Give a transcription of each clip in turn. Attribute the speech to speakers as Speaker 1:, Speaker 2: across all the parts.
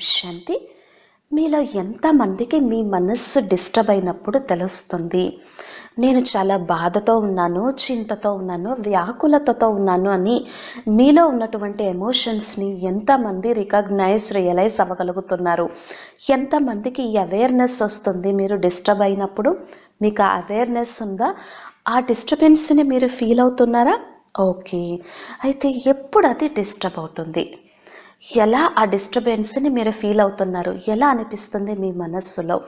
Speaker 1: శాంతి. మీలో ఎంతమందికి మీ మనస్సు డిస్టర్బ్ అయినప్పుడు తెలుస్తుంది? నేను చాలా బాధతో ఉన్నాను చింతతో ఉన్నాను వ్యాకులతతో ఉన్నాను అని మీలో ఉన్నటువంటి ఎమోషన్స్ని ఎంతమంది రికగ్నైజ్ రియలైజ్ అవ్వగలుగుతున్నారు? ఎంతమందికి ఈ అవేర్నెస్ వస్తుంది మీరు డిస్టర్బ్ అయినప్పుడు? మీకు ఆ అవేర్నెస్ ఉందా? ఆ డిస్టర్బెన్స్ని మీరు ఫీల్ అవుతున్నారా? ఓకే. అయితే ఎప్పుడు అది డిస్టర్బ్ అవుతుంది? ఎలా ఆ డిస్టర్బెన్స్ని మీరు ఫీల్ అవుతున్నారు? ఎలా అనిపిస్తుంది మీ మనస్సులో?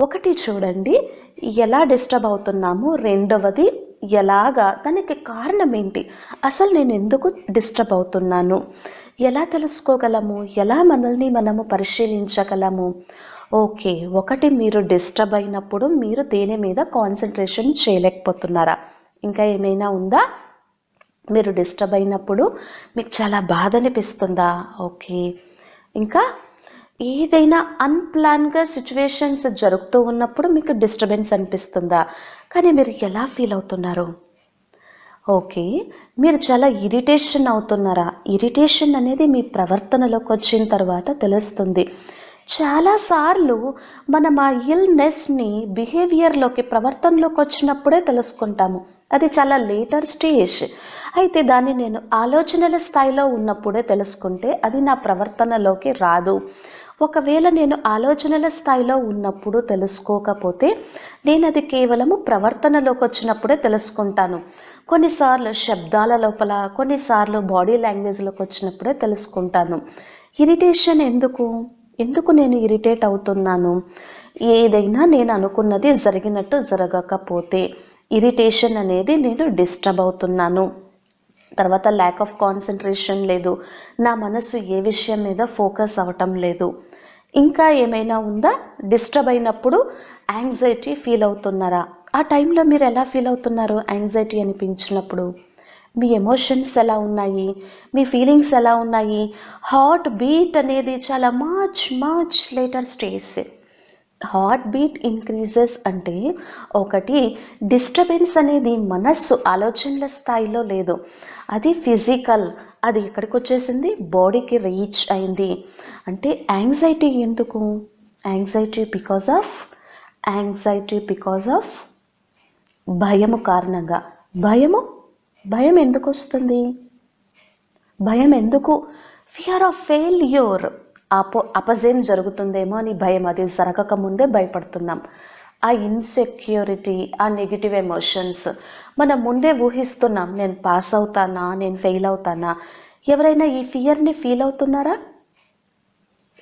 Speaker 1: ఒకటి చూడండి. ఎలా డిస్టర్బ్ అవుతున్నాము? రెండవది ఎలాగా? దానికి కారణం ఏంటి? అసలు నేను ఎందుకు డిస్టర్బ్ అవుతున్నాను? ఎలా తెలుసుకోగలము? ఎలా మనల్ని మనము పరిశీలించగలము? ఓకే ఒకటి మీరు డిస్టర్బ్ అయినప్పుడు మీరు దేని మీద కాన్సన్ట్రేషన్ చేయలేకపోతున్నారా? ఇంకా ఏమైనా ఉందా? మీరు డిస్టర్బ్ అయినప్పుడు మీకు చాలా బాధ అనిపిస్తుందా? ఓకే. ఇంకా ఏదైనా అన్ప్లాన్గా సిచ్యువేషన్స్ జరుగుతూ ఉన్నప్పుడు మీకు డిస్టర్బెన్స్ అనిపిస్తుందా? కానీ మీరు ఎలా ఫీల్ అవుతున్నారు? ఓకే. మీరు చాలా ఇరిటేషన్ అవుతున్నారా? ఇరిటేషన్ అనేది మీ ప్రవర్తనలోకి వచ్చిన తర్వాత తెలుస్తుంది. చాలాసార్లు మనం ఆ ఇల్నెస్ని బిహేవియర్లోకి ప్రవర్తనలోకి వచ్చినప్పుడే తెలుసుకుంటాము. అది చాలా లేటర్ స్టేజ్ అయితే దాన్ని నేను ఆలోచనల స్థాయిలో ఉన్నప్పుడే తెలుసుకుంటే అది నా ప్రవర్తనలోకి రాదు. ఒకవేళ నేను ఆలోచనల స్థాయిలో ఉన్నప్పుడు తెలుసుకోకపోతే నేను అది కేవలము ప్రవర్తనలోకి వచ్చినప్పుడే తెలుసుకుంటాను. కొన్నిసార్లు శబ్దాల లోపల కొన్నిసార్లు బాడీ లాంగ్వేజ్లోకి వచ్చినప్పుడే తెలుసుకుంటాను. ఇరిటేషన్ ఎందుకు? ఎందుకు నేను ఇరిటేట్ అవుతున్నాను? ఏదైనా నేను అనుకున్నది జరిగినట్టు జరగకపోతే. ఇరిటేషన్ అనేది నేను డిస్టర్బ్ అవుతున్నాను. తర్వాత ల్యాక్ ఆఫ్ కాన్సన్ట్రేషన్ లేదు. నా మనసు ఏ విషయం మీద ఫోకస్ అవటం లేదు. ఇంకా ఏమైనా ఉందా? డిస్టర్బ్ అయినప్పుడు యాంగ్జైటీ ఫీల్ అవుతున్నారా? ఆ టైంలో మీరు ఎలా ఫీల్ అవుతున్నారు యాంగ్జైటీ అనిపించినప్పుడు? మీ ఎమోషన్స్ ఎలా ఉన్నాయి? మీ ఫీలింగ్స్ ఎలా ఉన్నాయి? హార్ట్ బీట్ అనేది చాలా much much later stage heart beat increases అంటే ఒకటి డిస్టర్బెన్స్ అనేది మనస్సు ఆలోచనల స్థాయిలో లేదు. అది ఫిజికల్ అది ఎక్కడికి వచ్చేసింది? బాడీకి రీచ్ అయింది. అంటే యాంగ్జైటీ ఎందుకు? Anxiety because of? Anxiety because of? భయము కారణంగా. భయము? భయం ఎందుకు వస్తుంది? భయం ఎందుకు? ఫియర్ ఆఫ్ ఫెయిల్యూర్ అపో అపజయం జరుగుతుందేమో అని భయం. అది జరగక ముందే భయపడుతున్నాం. ఆ ఇన్సెక్యూరిటీ ఆ నెగిటివ్ ఎమోషన్స్ మనం ముందే ఊహిస్తున్నాం. నేను పాస్ అవుతానా? నేను ఫెయిల్ అవుతానా? ఎవరైనా ఈ ఫియర్ని ఫీల్ అవుతున్నారా?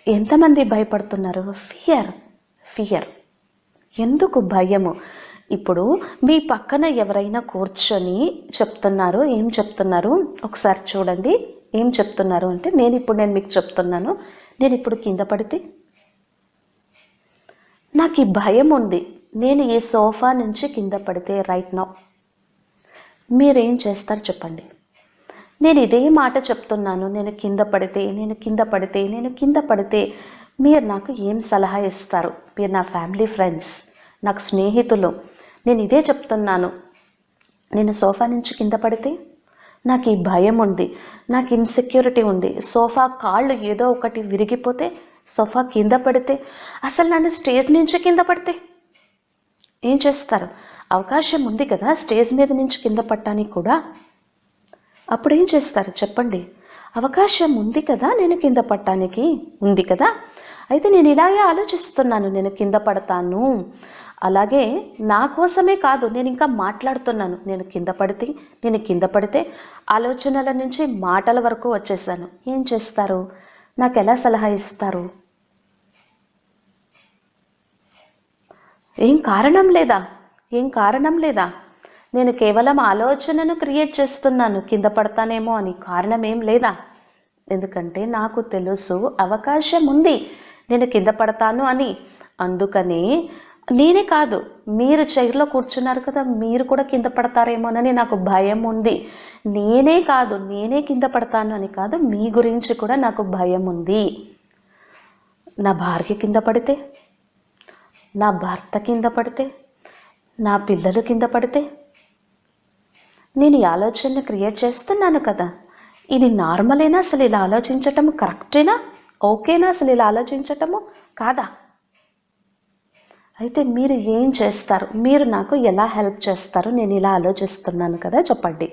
Speaker 1: ఎంతమంది భయపడుతున్నారు? ఫియర్ ఫియర్ ఎందుకు భయము? ఇప్పుడు మీ పక్కన ఎవరైనా కూర్చొని చెప్తున్నారు ఏం చెప్తున్నారు? ఒకసారి చూడండి. ఏం చెప్తున్నారు అంటే నేను ఇప్పుడు నేను మీకు చెప్తున్నాను. నేను ఇప్పుడు కింద పడితే? నాకు ఈ భయం ఉంది. నేను ఈ సోఫా నుంచి కింద పడితే రైట్ నౌ మీరేం చేస్తారు చెప్పండి. నేను ఇదే మాట చెప్తున్నాను. నేను కింద పడితే నేను కింద పడితే నేను కింద పడితే మీరు నాకు ఏం సలహా ఇస్తారు? మీరు నా ఫ్యామిలీ ఫ్రెండ్స్ నాకు స్నేహితులు. నేను ఇదే చెప్తున్నాను. నేను సోఫా నుంచి కింద పడితే? నాకు ఈ భయం ఉంది నాకు ఇన్సెక్యూరిటీ ఉంది. సోఫా కాళ్ళు ఏదో ఒకటి విరిగిపోతే సోఫా కింద పడితే అసలు నన్ను స్టేజ్ నుంచి కింద పడితే? ఏం చేస్తారు? అవకాశం ఉంది కదా స్టేజ్ మీద నుంచి కింద పట్టడానికి కూడా? అప్పుడు ఏం చేస్తారు? చెప్పండి. అవకాశం ఉంది కదా నేను కింద పట్టడానికి ఉంది కదా? అయితే నేను ఇలాగే ఆలోచిస్తున్నాను నేను కింద పడతాను. అలాగే నా కోసమే కాదు నేను ఇంకా మాట్లాడుతున్నాను. నేను కింద పడితే నేను కింద పడితే ఆలోచనల నుంచి మాటల వరకు వచ్చేసాను. ఏం చేస్తారు? నాకు ఎలా సలహా ఇస్తారు? ఏం కారణం లేదా? ఏం కారణం లేదా? నేను కేవలం ఆలోచనను క్రియేట్ చేస్తున్నాను. కింద పడతానేమో అని కారణం ఏం లేదా? ఎందుకంటే నాకు తెలుసు అవకాశం ఉంది. నేను కింద పడతాను అని. అందుకనే నేనే కాదు మీరు చైర్లో కూర్చున్నారు కదా మీరు కూడా కింద పడతారేమోనని నాకు భయం ఉంది. నేనే కాదు నేనే కింద పడతాను అని కాదు మీ గురించి కూడా నాకు భయం ఉంది. నా భార్య కింద పడితే నా భర్త కింద పడితే నా పిల్లలు కింద పడితే నేను ఈ ఆలోచనని క్రియేట్ చేస్తున్నాను కదా. ఇది నార్మలేనా అసలు ఇలా ఆలోచించటం కరెక్టేనా? ఓకేనా అసలు ఇలా ఆలోచించటము? కాదా? అయితే మీరు ఏం చేస్తారు? మీరు నాకు ఎలా హెల్ప్ చేస్తారు? నేను ఇలా ఆలోచిస్తున్నాను కదా చెప్పండి.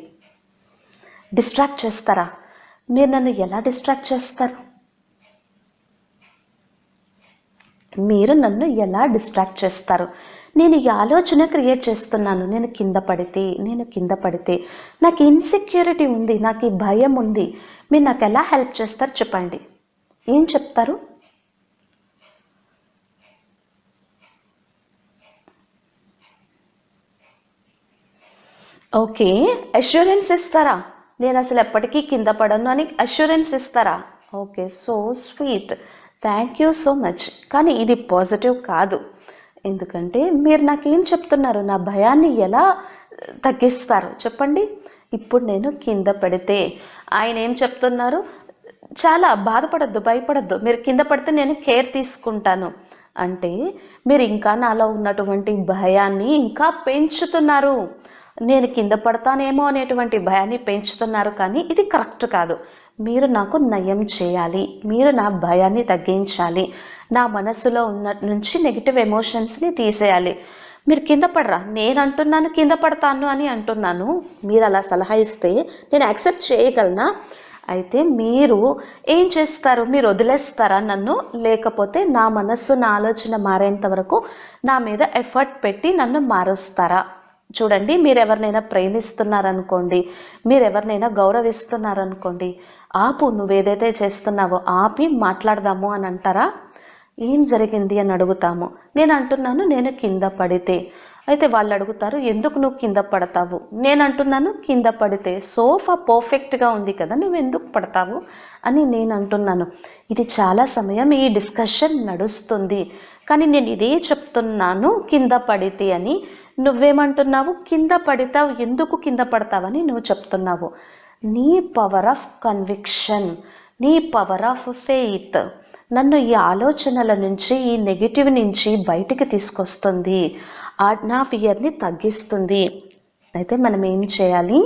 Speaker 1: డిస్ట్రాక్ట్ చేస్తారా? మీరు నన్ను ఎలా డిస్ట్రాక్ట్ చేస్తారు? మీరు నన్ను ఎలా డిస్ట్రాక్ట్ చేస్తారు? నేను ఈ ఆలోచన క్రియేట్ చేస్తున్నాను. నేను కింద పడితే నేను కింద పడితే నాకు ఇన్సెక్యూరిటీ ఉంది నాకు ఈ భయం ఉంది. మీరు నాకు ఎలా హెల్ప్ చేస్తారు? చెప్పండి. ఏం చెప్తారు? ఓకే అష్యూరెన్స్ ఇస్తారా? నేను అసలు ఎప్పటికీ కింద పడను అని అష్యూరెన్స్ ఇస్తారా? Okay so sweet thank you so much కానీ ఇది పాజిటివ్ కాదు. ఎందుకంటే మీరు నాకేం చెప్తున్నారు? నా భయాన్ని ఎలా తగ్గిస్తారు? చెప్పండి. ఇప్పుడు నేను కింద పడితే ఆయన ఏం చెప్తున్నారు? చాలా బాధపడద్దు భయపడద్దు. మీరు కింద పడితే నేను కేర్ తీసుకుంటాను. అంటే మీరు ఇంకా నాలో ఉన్నటువంటి భయాన్ని ఇంకా పెంచుతున్నారు. నేను కింద పడతానేమో అనేటువంటి భయాన్ని పెంచుతున్నారు కానీ ఇది కరెక్ట్ కాదు. మీరు నాకు నయం చేయాలి. మీరు నా భయాన్ని తగ్గించాలి. నా మనసులో ఉన్న నుంచి నెగిటివ్ ఎమోషన్స్ని తీసేయాలి. మీరు కింద పడరా? నేను అంటున్నాను కింద పడతాను అని అంటున్నాను. మీరు అలా సలహా ఇస్తే నేను యాక్సెప్ట్ చేయగలనా? అయితే మీరు ఏం చేస్తారు? మీరు వదిలేస్తారా నన్ను? లేకపోతే నా మనస్సు నా ఆలోచన మారేంత వరకు నా మీద ఎఫర్ట్ పెట్టి నన్ను మారుస్తారా? చూడండి మీరు ఎవరినైనా ప్రేమిస్తున్నారనుకోండి మీరు ఎవరినైనా గౌరవిస్తున్నారనుకోండి ఆపు నువ్వేదైతే చేస్తున్నావో ఆపి మాట్లాడదాము అని అంటారా? ఏం జరిగింది అని అడుగుతాము. నేను అంటున్నాను నేను కింద పడితే. అయితే వాళ్ళు అడుగుతారు ఎందుకు నువ్వు కింద పడతావు? నేను అంటున్నాను కింద పడితే. సోఫా పర్ఫెక్ట్గా ఉంది కదా నువ్వు ఎందుకు పడతావు అని నేను అంటున్నాను. ఇది చాలా సమయం ఈ డిస్కషన్ నడుస్తుంది. కానీ నేను ఇదే చెప్తున్నాను కింద పడితే అని. నువ్వేమంటున్నావు? కింద పడితావు. ఎందుకు కింద పడతావని నువ్వు చెప్తున్నావు. నీ పవర్ ఆఫ్ కన్విక్షన్ నీ పవర్ ఆఫ్ ఫెయిత్ నన్ను ఈ ఆలోచనల నుంచి ఈ నెగిటివ్ నుంచి బయటికి తీసుకొస్తుంది. ఆ నా ఫియర్ని తగ్గిస్తుంది. అయితే మనం ఏం చేయాలి?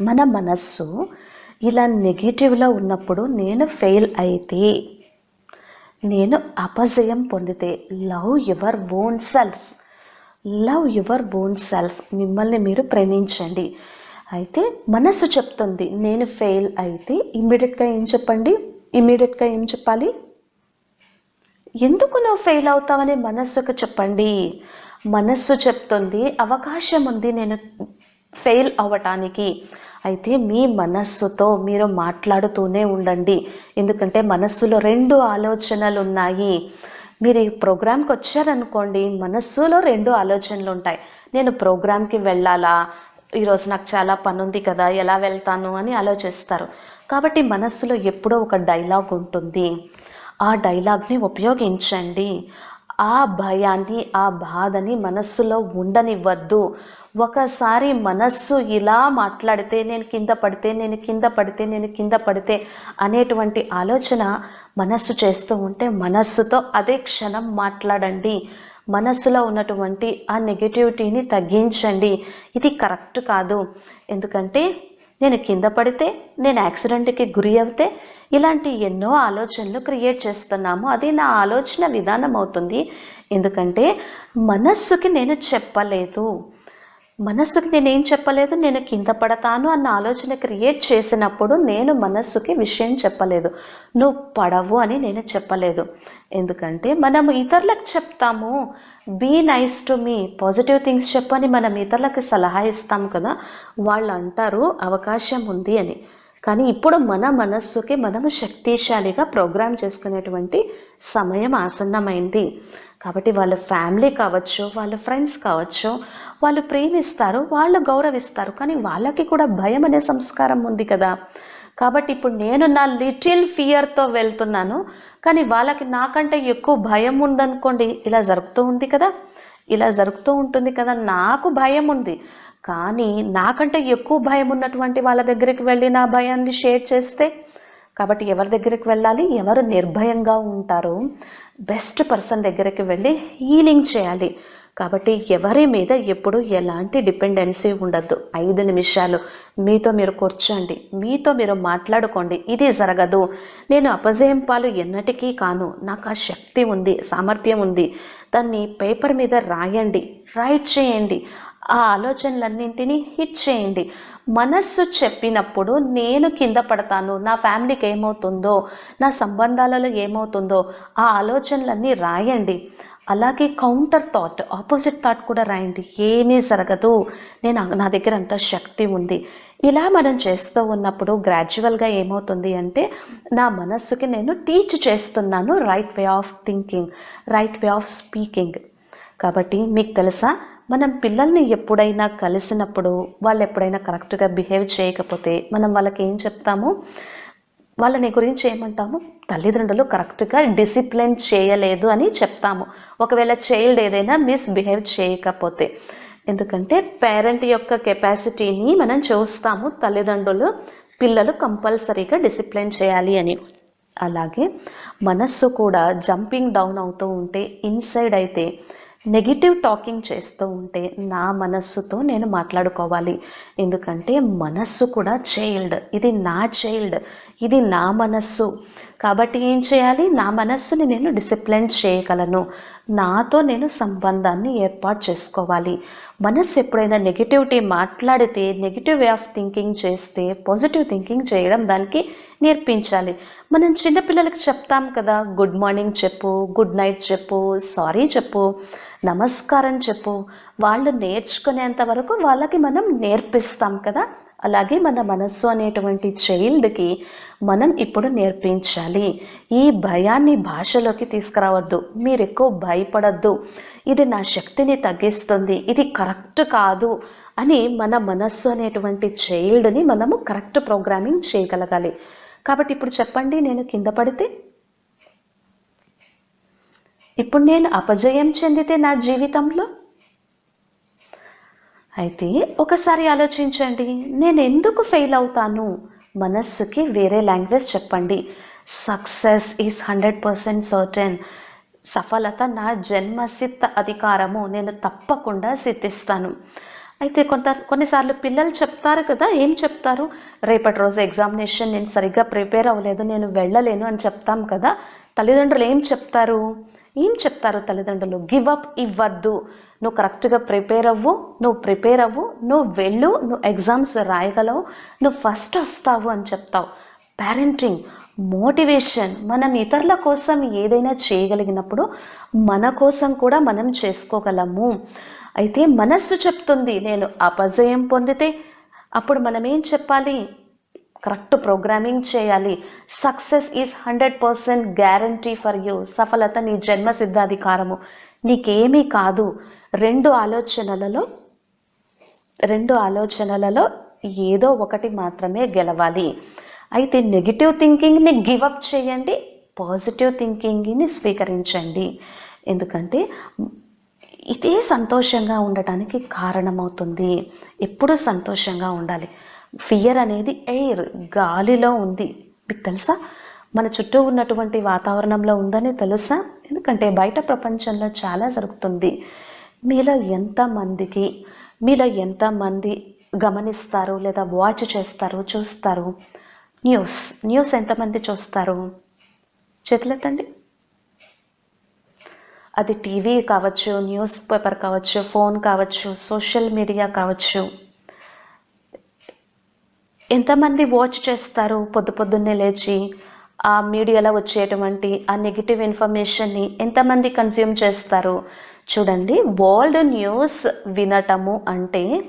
Speaker 1: మన మనస్సు ఇలా నెగిటివ్లో ఉన్నప్పుడు నేను ఫెయిల్ అయితే నేను అపజయం పొందితే love your own self love your own self. మిమ్మల్ని మీరు ప్రేమించండి. అయితే మనస్సు చెప్తుంది నేను ఫెయిల్ అయితే ఇమ్మీడియట్గా ఏం చెప్పండి? ఇమ్మీడియట్గా ఏం చెప్పాలి? ఎందుకు నువ్వు ఫెయిల్ అవుతావని మనస్సుకు చెప్పండి. మనస్సు చెప్తుంది అవకాశం ఉంది నేను ఫెయిల్ అవ్వటానికి. అయితే మీ మనస్సుతో మీరు మాట్లాడుతూనే ఉండండి. ఎందుకంటే మనస్సులో రెండు ఆలోచనలు ఉన్నాయి మీరు ఈ ప్రోగ్రామ్కి వచ్చారనుకోండి మనస్సులో రెండు ఆలోచనలు ఉంటాయి నేను ప్రోగ్రామ్కి వెళ్ళాలా? ఈరోజు నాకు చాలా పని ఉంది కదా ఎలా వెళ్తాను అని ఆలోచిస్తారు. కాబట్టి మనస్సులో ఎప్పుడో ఒక డైలాగ్ ఉంటుంది. ఆ డైలాగ్ని ఉపయోగించండి. ఆ భయాన్ని ఆ బాధని మనస్సులో ఉండనివ్వద్దు. ఒకసారి మనస్సు ఇలా మాట్లాడితే నేను కింద పడితే నేను కింద పడితే నేను కింద పడితే అనేటువంటి ఆలోచన మనస్సు చేస్తూ ఉంటే మనస్సుతో అదే క్షణం మాట్లాడండి. మనస్సులో ఉన్నటువంటి ఆ నెగిటివిటీని తగ్గించండి. ఇది కరెక్ట్ కాదు. ఎందుకంటే నేను కింద పడితే నేను యాక్సిడెంట్కి గురి అవుతే ఇలాంటి ఎన్నో ఆలోచనలు క్రియేట్ చేస్తున్నాము. అది నా ఆలోచన విధానం అవుతుంది. ఎందుకంటే మనస్సుకి నేను చెప్పలేదు. మనస్సుకి నేనేం చెప్పలేదు నేను కింద పడతాను అన్న ఆలోచన క్రియేట్ చేసినప్పుడు నేను మనస్సుకి విషయం చెప్పలేదు. నువ్వు పడవు అని నేను చెప్పలేదు. ఎందుకంటే మనం ఇతరులకు చెప్తాము be nice to me positive things చెప్పని మనం ఇతరులకు సలహా ఇస్తాం కదా వాళ్ళు అంటారు అవకాశం ఉంది అని. కానీ ఇప్పుడు మన మనస్సుకి మనము శక్తిశాలిగా ప్రోగ్రామ్ చేసుకునేటువంటి సమయం ఆసన్నమైంది. కాబట్టి వాళ్ళ ఫ్యామిలీ కావచ్చు వాళ్ళ ఫ్రెండ్స్ కావచ్చు వాళ్ళు ప్రేమిస్తారు వాళ్ళు గౌరవిస్తారు కానీ వాళ్ళకి కూడా భయం అనే సంస్కారం ఉంది కదా. కాబట్టి ఇప్పుడు నేను నా లిటిల్ ఫియర్తో వెళ్తున్నాను కానీ వాళ్ళకి నాకంటే ఎక్కువ భయం ఉందనుకోండి ఇలా జరుగుతూ ఉంది కదా. ఇలా జరుగుతూ ఉంటుంది కదా నాకు భయం ఉంది. కానీ నాకంటే ఎక్కువ భయం ఉన్నటువంటి వాళ్ళ దగ్గరికి వెళ్ళి నా భయాన్ని షేర్ చేస్తే కాబట్టి ఎవరి దగ్గరికి వెళ్ళాలి? ఎవరు నిర్భయంగా ఉంటారు? బెస్ట్ పర్సన్ దగ్గరికి వెళ్ళి హీలింగ్ చేయాలి. కాబట్టి ఎవరి మీద ఎప్పుడు ఎలాంటి డిపెండెన్సీ ఉండద్దు. ఐదు నిమిషాలు. మీతో మీరు కూర్చోండి. మీతో మీరు మాట్లాడుకోండి. ఇది జరగదు. నేను అపజయం పాలు ఎన్నటికీ కాను. నాకు ఆ శక్తి ఉంది సామర్థ్యం ఉంది. దాన్ని పేపర్ మీద రాయండి. రైట్ చేయండి. ఆ ఆలోచనలన్నింటినీ హిట్ చేయండి. మనస్సు చెప్పినప్పుడు నేను కింద పడతాను. నా ఫ్యామిలీకి ఏమవుతుందో నా సంబంధాలలో ఏమవుతుందో ఆ ఆలోచనలన్నీ రాయండి. అలాగే కౌంటర్ థాట్ ఆపోజిట్ థాట్ కూడా రాయండి. ఏమీ జరగదు. నేను నా దగ్గర అంత శక్తి ఉంది. ఇలా మనం చేస్తూ ఉన్నప్పుడు గ్రాడ్యువల్గా ఏమవుతుంది అంటే నా మనస్సుకి నేను టీచ్ చేస్తున్నాను right way of thinking right way of speaking కాబట్టి మీకు తెలుసా? మనం పిల్లల్ని ఎప్పుడైనా కలిసినప్పుడు వాళ్ళు ఎప్పుడైనా కరెక్ట్గా బిహేవ్ చేయకపోతే మనం వాళ్ళకి ఏం చెప్తాము? వాళ్ళని గురించి ఏమంటాము? తల్లిదండ్రులు కరెక్ట్గా డిసిప్లిన్ చేయలేదు అని చెప్తాము. ఒకవేళ చైల్డ్ ఏదైనా మిస్బిహేవ్ చేయకపోతే. ఎందుకంటే పేరెంట్ యొక్క కెపాసిటీని మనం చూస్తాము. తల్లిదండ్రులు పిల్లలు కంపల్సరీగా డిసిప్లిన్ చేయాలి అని. అలాగే మనస్సు కూడా జంపింగ్ డౌన్ అవుతూ ఉంటే ఇన్సైడ్ అయితే నెగిటివ్ టాకింగ్ చేస్తూ ఉంటే నా మనస్సుతో నేను మాట్లాడుకోవాలి. ఎందుకంటే మనస్సు కూడా చైల్డ్. ఇది నా చైల్డ్. ఇది నా మనస్సు. కాబట్టి ఏం చేయాలి? నా మనస్సుని నేను డిసిప్లిన్ చేయగలను. నాతో నేను సంబంధాన్ని ఏర్పాటు చేసుకోవాలి. మనస్సు ఎప్పుడైనా నెగిటివిటీ మాట్లాడితే నెగిటివ్ వే ఆఫ్ థింకింగ్ చేస్తే పాజిటివ్ థింకింగ్ చేయడం దానికి నేర్పించాలి. మనం చిన్నపిల్లలకి చెప్తాం కదా గుడ్ మార్నింగ్ చెప్పు గుడ్ నైట్ చెప్పు సారీ చెప్పు నమస్కారం చెప్పు. వాళ్ళు నేర్చుకునేంత వరకు వాళ్ళకి మనం నేర్పిస్తాం కదా. అలాగే మన మనస్సు అనేటువంటి చైల్డ్కి మనం ఇప్పుడు నేర్పించాలి. ఈ భయాన్ని భాషలోకి తీసుకురావద్దు. మీరు ఎక్కువ భయపడద్దు. ఇది నా శక్తిని తగ్గిస్తుంది. ఇది కరెక్ట్ కాదు అని మన మనస్సు అనేటువంటి చైల్డ్ని మనము కరెక్ట్ ప్రోగ్రామింగ్ చేయగలగాలి. కాబట్టి ఇప్పుడు చెప్పండి నేను కింద పడితే? ఇప్పుడు నేను అపజయం చెందితే నా జీవితంలో? అయితే ఒకసారి ఆలోచించండి నేను ఎందుకు ఫెయిల్ అవుతాను? మనస్సుకి వేరే లాంగ్వేజ్ చెప్పండి. Success is hundred percent certain. సఫలత నా జన్మసిద్ధ అధికారము నేను తప్పకుండా సిద్ధిస్తాను. అయితే కొంత కొన్నిసార్లు పిల్లలు చెప్తారు కదా ఏం చెప్తారు? రేపటి రోజు ఎగ్జామినేషన్ నేను సరిగ్గా ప్రిపేర్ అవ్వలేదు నేను వెళ్ళలేను అని చెప్తాం కదా తల్లిదండ్రులు ఏం చెప్తారు? ఏం చెప్తారు తల్లిదండ్రులు? గివ్ అప్ ఇవ్వద్దు. నువ్వు కరెక్ట్గా ప్రిపేర్ అవ్వు నువ్వు ప్రిపేర్ అవ్వు నువ్వు వెళ్ళు నువ్వు ఎగ్జామ్స్ రాయగలవు నువ్వు ఫస్ట్ వస్తావు అని చెప్తావు. పేరెంటింగ్ మోటివేషన్ మనం ఇతరుల కోసం ఏదైనా చేయగలిగినప్పుడు మన కోసం కూడా మనం చేసుకోగలము. అయితే మనస్సు చెప్తుంది నేను అపజయం పొందితే అప్పుడు మనం ఏం చెప్పాలి? కరెక్ట్ ప్రోగ్రామింగ్ చేయాలి. Success is hundred percent guarantee for you సఫలత నీ జన్మ సిద్ధాధికారము. నీకేమీ కాదు. రెండు ఆలోచనలలో రెండు ఆలోచనలలో ఏదో ఒకటి మాత్రమే గెలవాలి. అయితే నెగిటివ్ థింకింగ్ని గివప్ చేయండి పాజిటివ్ థింకింగ్ని స్వీకరించండి. ఎందుకంటే ఇదే సంతోషంగా ఉండటానికి కారణమవుతుంది. ఎప్పుడూ సంతోషంగా ఉండాలి. ఫియర్ అనేది ఎయిర్ గాలిలో ఉంది. మీకు తెలుసా? మన చుట్టూ ఉన్నటువంటి వాతావరణంలో ఉందని తెలుసా? ఎందుకంటే బయట ప్రపంచంలో చాలా జరుగుతుంది. మీలో ఎంతమందికి మీలో ఎంతమంది గమనిస్తారు లేదా వాచ్ చేస్తారు చూస్తారు? న్యూస్ న్యూస్ ఎంతమంది చూస్తారు? చేతులెత్తండి. అది టీవీ కావచ్చు న్యూస్ పేపర్ కావచ్చు ఫోన్ కావచ్చు సోషల్ మీడియా కావచ్చు. ఎంతమంది వాచ్ చేస్తారు పొద్దు పొద్దున్నే లేచి? ఆ మీడియాలో వచ్చేటువంటి ఆ నెగిటివ్ ఇన్ఫర్మేషన్ని ఎంతమంది కన్జ్యూమ్ చేస్తారు? చూడండి వరల్డ్ న్యూస్ వినటము అంటే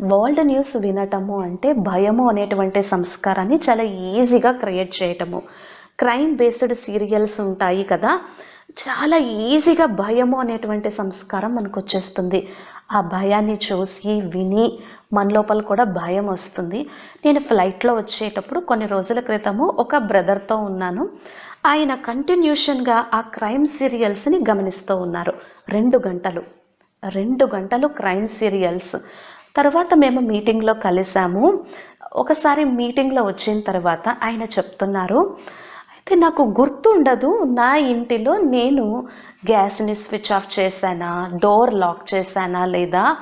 Speaker 1: వరల్డ్ న్యూస్ వినటము అంటే భయము అనేటువంటి సంస్కారాన్ని చాలా ఈజీగా క్రియేట్ చేయటము. క్రైమ్ బేస్డ్ సీరియల్స్ ఉంటాయి కదా చాలా ఈజీగా భయము అనేటువంటి సంస్కారం మనకు వచ్చేస్తుంది. ఆ భయాన్ని చూసి విని మన లోపల కూడా భయం వస్తుంది. నేను ఫ్లైట్లో వచ్చేటప్పుడు కొన్ని రోజుల క్రితము ఒక బ్రదర్తో ఉన్నాను. ఆయన కంటిన్యూషన్గా ఆ క్రైమ్ సీరియల్స్ని గమనిస్తూ ఉన్నారు. రెండు గంటలు. రెండు గంటలు క్రైమ్ సీరియల్స్. తర్వాత మేము మీటింగ్లో కలిసాము. ఒకసారి మీటింగ్లో వచ్చిన తర్వాత ఆయన చెప్తున్నారు అయితే నాకు గుర్తుండదు నా ఇంటిలో నేను గ్యాస్ని స్విచ్ ఆఫ్ చేశానా? డోర్ లాక్ చేశానా లేదా?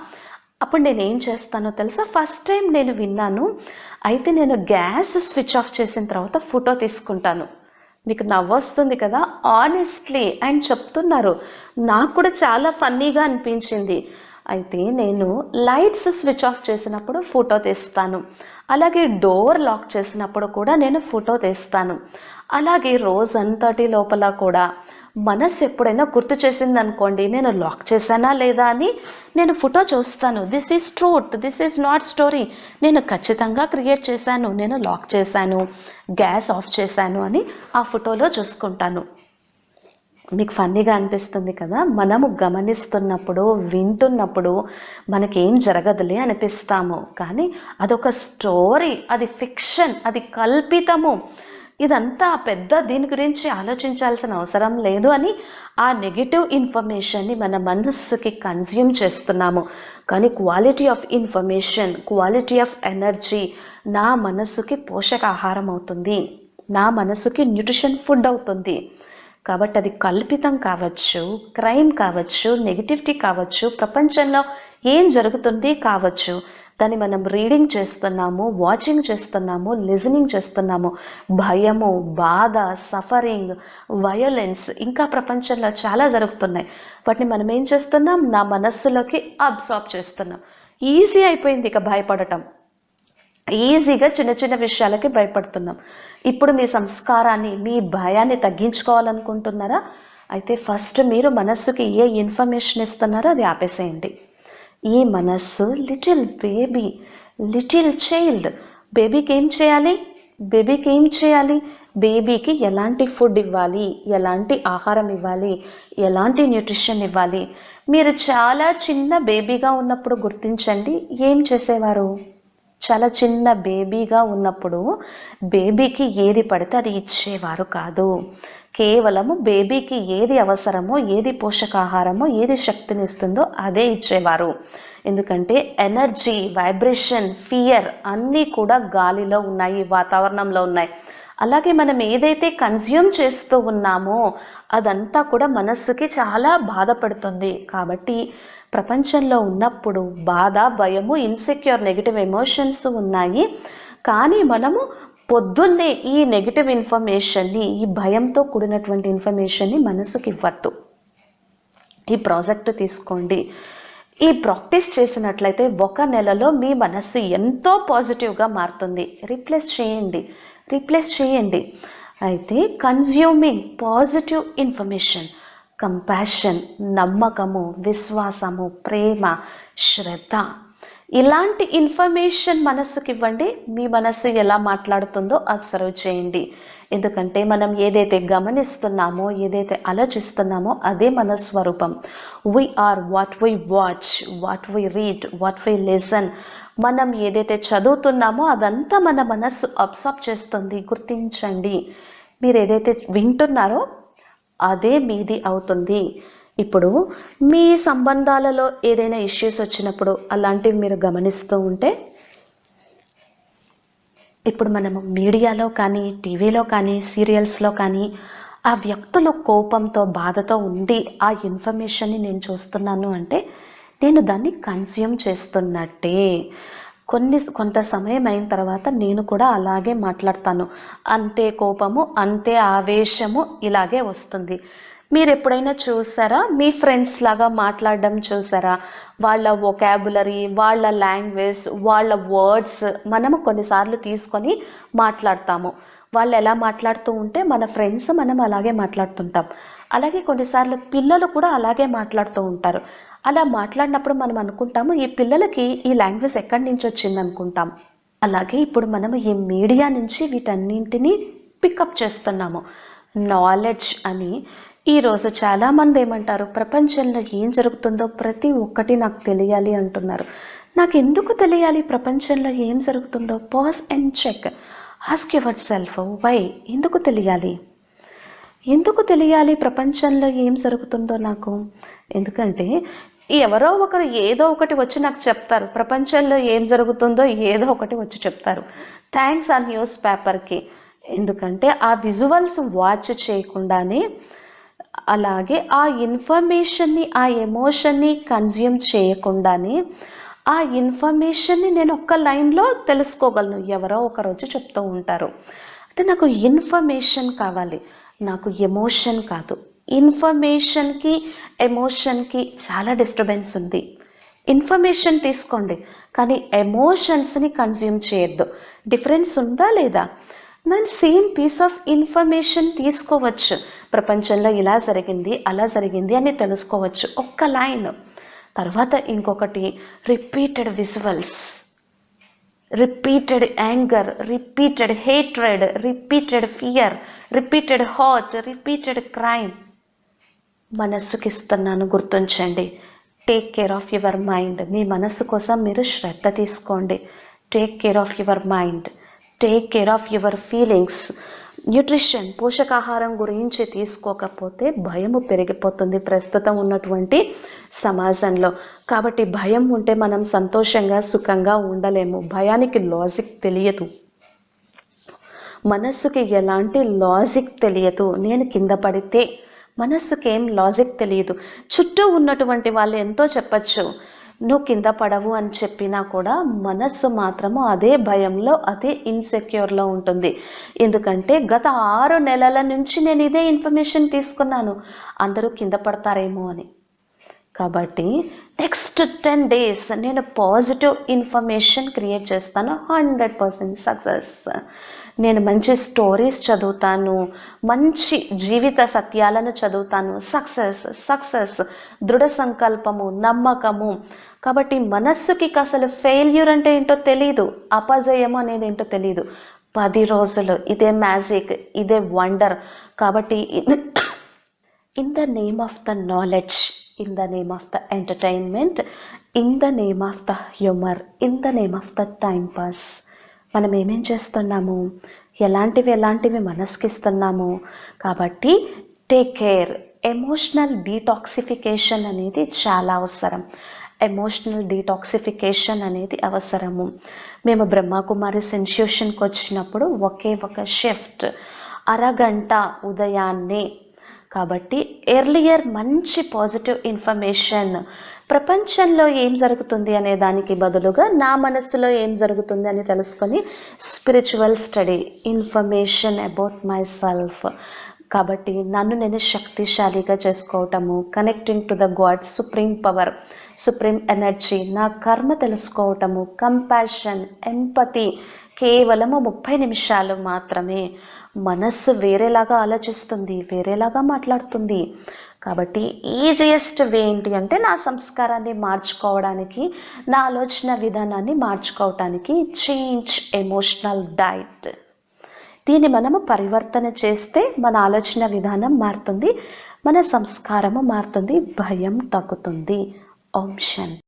Speaker 1: అప్పుడు నేను ఏం చేస్తానో తెలుసా? ఫస్ట్ టైం నేను విన్నాను అయితే నేను గ్యాస్ స్విచ్ ఆఫ్ చేసిన తర్వాత ఫోటో తీసుకుంటాను. మీకు నవ్వొస్తుంది కదా ఆనెస్ట్లీ అండ్ చెప్తున్నారు. నాకు కూడా చాలా ఫన్నీగా అనిపించింది. అయితే నేను లైట్స్ స్విచ్ ఆఫ్ చేసినప్పుడు ఫోటో తీస్తాను. అలాగే డోర్ లాక్ చేసినప్పుడు కూడా నేను ఫోటో తీస్తాను. అలాగే రోజంతటి లోపల కూడా మనస్సు ఎప్పుడైనా గుర్తు చేసింది అనుకోండి నేను లాక్ చేశానా లేదా అని నేను ఫోటో చూస్తాను. This is truth this is not story నేను ఖచ్చితంగా క్రియేట్ చేశాను. నేను లాక్ చేశాను. గ్యాస్ ఆఫ్ చేశాను అని ఆ ఫోటోలో చూసుకుంటాను. మీకు ఫన్నీగా అనిపిస్తుంది కదా? మనము గమనిస్తున్నప్పుడు వింటున్నప్పుడు మనకేం జరగదులే అనిపిస్తాము. కానీ అదొక స్టోరీ అది ఫిక్షన్ అది కల్పితము. ఇదంతా పెద్ద దీని గురించి ఆలోచించాల్సిన అవసరం లేదు అని ఆ నెగిటివ్ ఇన్ఫర్మేషన్ని మన మనస్సుకి కన్జ్యూమ్ చేస్తున్నాము. కానీ quality of information quality of energy నా మనస్సుకి పోషకాహారం అవుతుంది. నా మనసుకి న్యూట్రిషన్ ఫుడ్ అవుతుంది. కాబట్టి అది కల్పితం కావచ్చు క్రైమ్ కావచ్చు నెగిటివిటీ కావచ్చు ప్రపంచంలో ఏం జరుగుతుంది కావచ్చు దాన్ని మనం రీడింగ్ చేస్తున్నాము వాచింగ్ చేస్తున్నాము లిజనింగ్ చేస్తున్నాము. భయము బాధ సఫరింగ్ వయోలెన్స్ ఇంకా ప్రపంచంలో చాలా జరుగుతున్నాయి. వాటిని మనం ఏం చేస్తున్నాం? నా మనస్సులోకి అబ్సార్బ్ చేస్తున్నాం. ఈజీ అయిపోయింది ఇక భయపడటం. ఈజీగా చిన్న చిన్న విషయాలకి భయపడుతున్నాం. ఇప్పుడు మీ సంస్కారాన్ని మీ భయాన్ని తగ్గించుకోవాలనుకుంటున్నారా? అయితే ఫస్ట్ మీరు మనస్సుకి ఏ ఇన్ఫర్మేషన్ ఇస్తున్నారో అది ఆపేసేయండి. ఈ మనస్సు లిటిల్ బేబీ లిటిల్ చైల్డ్. బేబీకి ఏం చేయాలి? బేబీకి ఏం చేయాలి? బేబీకి ఎలాంటి ఫుడ్ ఇవ్వాలి? ఎలాంటి ఆహారం ఇవ్వాలి? ఎలాంటి న్యూట్రిషన్ ఇవ్వాలి? మీరు చాలా చిన్న బేబీగా ఉన్నప్పుడు గుర్తించండి ఏం చేసేవారు? చాలా చిన్న బేబీగా ఉన్నప్పుడు బేబీకి ఏది పడితే అది ఇచ్చేవారు కాదు. కేవలము బేబీకి ఏది అవసరమో ఏది పోషకాహారమో ఏది శక్తినిస్తుందో అదే ఇచ్చేవారు. ఎందుకంటే ఎనర్జీ వైబ్రేషన్ ఫియర్ అన్నీ కూడా గాలిలో ఉన్నాయి వాతావరణంలో ఉన్నాయి. అలాగే మనం ఏదైతే కన్జ్యూమ్ చేస్తూ ఉన్నామో అదంతా కూడా మనస్సుకి చాలా బాధపడుతుంది. కాబట్టి ప్రపంచంలో ఉన్నప్పుడు బాధ భయము ఇన్సెక్యూర్ నెగిటివ్ ఎమోషన్స్ ఉన్నాయి. కానీ మనము పొద్దున్నే ఈ నెగిటివ్ ఇన్ఫర్మేషన్ని ఈ భయంతో కూడినటువంటి ఇన్ఫర్మేషన్ని మనసుకి ఇవ్వద్దు. ఈ ప్రాజెక్ట్ తీసుకోండి. ఈ ప్రాక్టీస్ చేసినట్లయితే ఒక నెలలో మీ మనస్సు ఎంతో పాజిటివ్గా మారుతుంది. రీప్లేస్ చేయండి. రీప్లేస్ చేయండి. అయితే కన్జ్యూమింగ్ పాజిటివ్ ఇన్ఫర్మేషన్ కంపాషన్ నమ్మకము విశ్వాసము ప్రేమ శ్రద్ధ ఇలాంటి ఇన్ఫర్మేషన్ మనస్సుకి ఇవ్వండి. మీ మనస్సు ఎలా మాట్లాడుతుందో అబ్జర్వ్ చేయండి. ఎందుకంటే మనం ఏదైతే గమనిస్తున్నామో ఏదైతే ఆలోచిస్తున్నామో అదే మన స్వరూపం we are what we watch what we read what we listen మనం ఏదైతే చదువుతున్నామో అదంతా మన మనస్సు అబ్సార్బ్ చేస్తుంది. గుర్తించండి. మీరు ఏదైతే వింటున్నారో అదే మీది అవుతుంది. ఇప్పుడు మీ సంబంధాలలో ఏదైనా ఇష్యూస్ వచ్చినప్పుడు అలాంటివి మీరు గమనిస్తూ ఉంటే ఇప్పుడు మనము మీడియాలో కానీ టీవీలో కానీ సీరియల్స్లో కానీ ఆ వ్యక్తులు కోపంతో బాధతో ఉండి ఆ ఇన్ఫర్మేషన్ని నేను చూస్తున్నాను అంటే నేను దాన్ని కన్స్యూమ్ చేస్తున్నట్టే. కొన్ని కొంత సమయం అయిన తర్వాత నేను కూడా అలాగే మాట్లాడతాను. అంతే కోపము అంతే ఆవేశము ఇలాగే వస్తుంది. మీరు ఎప్పుడైనా చూసారా? మీ ఫ్రెండ్స్ లాగా మాట్లాడడం చూసారా? వాళ్ళ వొకాబులరీ వాళ్ళ లాంగ్వేజ్ వాళ్ళ వర్డ్స్ మనము కొన్నిసార్లు తీసుకొని మాట్లాడతాము. వాళ్ళు ఎలా మాట్లాడుతూ ఉంటే మన ఫ్రెండ్స్ మనం అలాగే మాట్లాడుతుంటాం. అలాగే కొన్నిసార్లు పిల్లలు కూడా అలాగే మాట్లాడుతూ ఉంటారు. అలా మాట్లాడినప్పుడు మనం అనుకుంటాము ఈ పిల్లలకి ఈ లాంగ్వేజ్ ఎక్కడి నుంచి వచ్చింది అనుకుంటాం. అలాగే ఇప్పుడు మనం ఈ మీడియా నుంచి వీటన్నింటినీ పికప్ చేస్తున్నాము. నాలెడ్జ్ అని. ఈరోజు చాలామంది ఏమంటారు ప్రపంచంలో ఏం జరుగుతుందో ప్రతి ఒక్కటి నాకు తెలియాలి అంటున్నారు. నాకు ఎందుకు తెలియాలి? ప్రపంచంలో ఏం జరుగుతుందో pause and check ask yourself why ఎందుకు తెలియాలి? ఎందుకు తెలియాలి? ప్రపంచంలో ఏం జరుగుతుందో నాకు? ఎందుకంటే ఎవరో ఒకరు ఏదో ఒకటి వచ్చి నాకు చెప్తారు. ప్రపంచంలో ఏం జరుగుతుందో ఏదో ఒకటి వచ్చి చెప్తారు. థ్యాంక్స్ ఆ న్యూస్ పేపర్కి. ఎందుకంటే ఆ విజువల్స్ వాచ్ చేయకుండానే అలాగే ఆ ఇన్ఫర్మేషన్ని ఆ ఎమోషన్ని కన్జ్యూమ్ చేయకుండానే ఆ ఇన్ఫర్మేషన్ని నేను ఒక్క లైన్లో తెలుసుకోగలను. ఎవరో ఒకరోజు చెప్తూ ఉంటారు. అయితే నాకు ఇన్ఫర్మేషన్ కావాలి. నాకు ఎమోషన్ కాదు. ఇన్ఫర్మేషన్కి ఎమోషన్కి చాలా డిస్టర్బెన్స్ ఉంది. ఇన్ఫర్మేషన్ తీసుకోండి కానీ ఎమోషన్స్ని కన్జ్యూమ్ చేయొద్దు. డిఫరెన్స్ ఉందా లేదా? నేను సేమ్ పీస్ ఆఫ్ ఇన్ఫర్మేషన్ తీసుకోవచ్చు. ప్రపంచంలో ఇలా జరిగింది అలా జరిగింది అని తెలుసుకోవచ్చు. ఒక్క లైన్. తర్వాత ఇంకొకటి repeated visuals repeated anger repeated hatred repeated fear repeated hot repeated crime మనస్సుకి ఇస్తున్నాను గుర్తుంచండి. Take care of your mind మీ మనస్సు కోసం మీరు శ్రద్ధ తీసుకోండి. Take care of your mind take care of your feelings nutrition పోషకాహారం గురించి తీసుకోకపోతే భయము పెరిగిపోతుంది ప్రస్తుతం ఉన్నటువంటి సమాజంలో. కాబట్టి భయం ఉంటే మనం సంతోషంగా సుఖంగా ఉండలేము. భయానికి లాజిక్ తెలియదు. మనస్సుకి ఎలాంటి లాజిక్ తెలియదు. నేను కింద పడితే మనస్సుకేం లాజిక్ తెలియదు చుట్టూ ఉన్నటువంటి వాళ్ళు ఎంతో చెప్పచ్చు నువ్వు కింద పడవు అని చెప్పినా కూడా మనస్సు మాత్రము అదే భయంలో అదే ఇన్సెక్యూర్లో ఉంటుంది. ఎందుకంటే గత ఆరు నెలల నుంచి నేను ఇదే ఇన్ఫర్మేషన్ తీసుకున్నాను. అందరూ కింద పడతారేమో అని. కాబట్టి నెక్స్ట్ టెన్ డేస్ నేను పాజిటివ్ ఇన్ఫర్మేషన్ క్రియేట్ చేస్తాను. హండ్రెడ్ పర్సెంట్ సక్సెస్ నేను మంచి స్టోరీస్ చదువుతాను మంచి జీవిత సత్యాలను చదువుతాను. సక్సెస్ సక్సెస్ దృఢ సంకల్పము నమ్మకము. కాబట్టి మనస్సుకి అసలు ఫెయిల్యూర్ అంటే ఏంటో తెలియదు అపజయము అనేది ఏంటో తెలియదు పది రోజులు ఇదే మ్యాజిక్ ఇదే వండర్ కాబట్టి in the name of the knowledge in the name of the entertainment in the name of the humour in the name of the time pass మనం ఏమేం చేస్తున్నాము? ఎలాంటివి ఎలాంటివి మనసుకిస్తున్నాము? కాబట్టి టేక్ కేర్ ఎమోషనల్ డీటాక్సిఫికేషన్ అనేది చాలా అవసరం. ఎమోషనల్ డీటాక్సిఫికేషన్ అనేది అవసరము. మేము బ్రహ్మకుమారి ఇన్స్టిట్యూషన్కి వచ్చినప్పుడు ఒకే ఒక షిఫ్ట్ అరగంట ఉదయాన్నే. కాబట్టి ఎర్లియర్ మంచి పాజిటివ్ ఇన్ఫర్మేషన్ ప్రపంచంలో ఏం జరుగుతుంది అనే దానికి బదులుగా నా మనస్సులో ఏం జరుగుతుంది అని తెలుసుకొని spiritual study information about myself కాబట్టి నన్ను నేను శక్తిశాలిగా చేసుకోవటము connecting to the god supreme power supreme energy నా కర్మ తెలుసుకోవటము కంపాషన్ ఎంపతి కేవలము ముప్పై నిమిషాలు మాత్రమే. మనస్సు వేరేలాగా ఆలోచిస్తుంది వేరేలాగా మాట్లాడుతుంది. కాబట్టి ఈజియెస్ట్ వే ఏంటి అంటే నా సంస్కారాన్ని మార్చుకోవడానికి నా ఆలోచన విధానాన్ని మార్చుకోవడానికి చేంజ్ ఎమోషనల్ డైట్ దీన్ని మనము పరివర్తన చేస్తే మన ఆలోచన విధానం మారుతుంది మన సంస్కారము మారుతుంది భయం తగ్గుతుంది. ఓం శాంతి